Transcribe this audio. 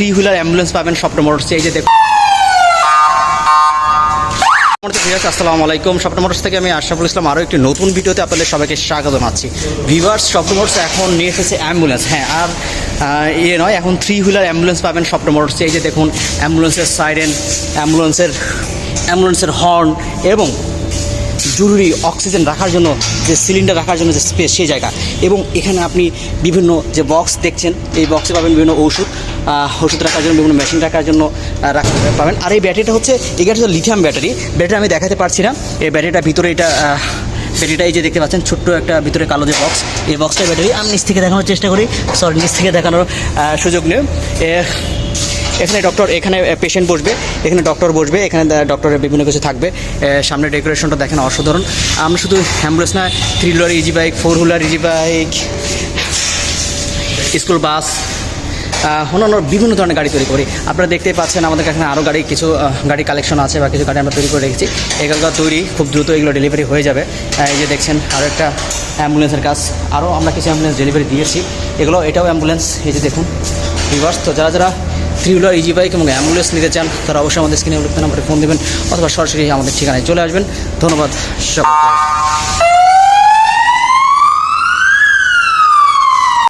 Three wheeler ambulance পাবেন স্বপ্ন মোটরসে এই যে দেখুন। ভিউয়ার্স আসসালামু আলাইকুম। স্বপ্ন মোটরস থেকে আমি আশরাফুল ইসলাম আরও একটি নতুন ভিডিওতে আপনাদের সবাইকে স্বাগত জানাচ্ছি। ভিভার্স, স্বপ্ন মোটরস এখন নিয়ে এসেছে অ্যাম্বুলেন্স হ্যাঁ আর ইয়ে নয়, এখন থ্রি হুইলার অ্যাম্বুলেন্স পাবেন স্বপ্ন মোটরসে এই যে দেখুন অ্যাম্বুলেন্সের সাইরেন অ্যাম্বুলেন্সের অ্যাম্বুলেন্সের হর্ন এবং জরুরি অক্সিজেন রাখার জন্য, যে সিলিন্ডার রাখার জন্য যে স্পেস, সেই জায়গা। এবং এখানে আপনি বিভিন্ন যে বক্স দেখছেন, এই বক্সে পাবেন বিভিন্ন ওষুধ ওষুধ রাখার জন্য, বিভিন্ন মেশিন রাখার জন্য রাখতে পাবেন। আর এই ব্যাটারিটা হচ্ছে গাড়িটা হচ্ছে লিথিয়াম ব্যাটারি। ব্যাটারি আমি দেখাতে পারছি না। এই ব্যাটারিটা ভিতরে এটা ব্যাটারিটা এই যে দেখতে পাচ্ছেন, ছোট্ট একটা ভিতরে কালো যে বক্স, এই বক্সটা ব্যাটারি। আমি নিচ থেকে দেখানোর চেষ্টা করি। সরি নিচ থেকে দেখানোর সুযোগ নেই। এখানে ডক্টর এখানে পেশেন্ট বসবে, এখানে ডক্টর বসবে, এখানে ডক্টরের বিভিন্ন কিছু থাকবে। সামনে ডেকোরেশনটা দেখেন অসাধারণ। আমরা শুধু অ্যাম্বুলেন্স না three wheeler easy bike four wheeler easy bike school bus অন্যান্য বিভিন্ন ধরনের গাড়ি তৈরি করি। আপনারা দেখতেই পাচ্ছেন আমাদের এখানে আরও গাড়ি, কিছু গাড়ি কালেকশন আছে বা কিছু গাড়ি আমরা তৈরি করে রেখেছি। এগুলো তৈরি, খুব দ্রুত এগুলো ডেলিভারি হয়ে যাবে। এই যে দেখছেন আরও একটা অ্যাম্বুলেন্সের কাজ। আরও আমরা কিছু অ্যাম্বুলেন্স ডেলিভারি দিয়েছি। এগুলো, এটাও অ্যাম্বুলেন্স এই যে দেখুন রিভার্স তো যারা যারা থ্রি ইজি বাইক এবং অ্যাম্বুলেন্স নিতে চান, তারা অবশ্যই আমাদের স্ক্রিনে উল্লেখ নাম্বারে ফোন দেবেন অথবা সরাসরি আমাদের ঠিকানায় চলে আসবেন। ধন্যবাদ, সকলকে।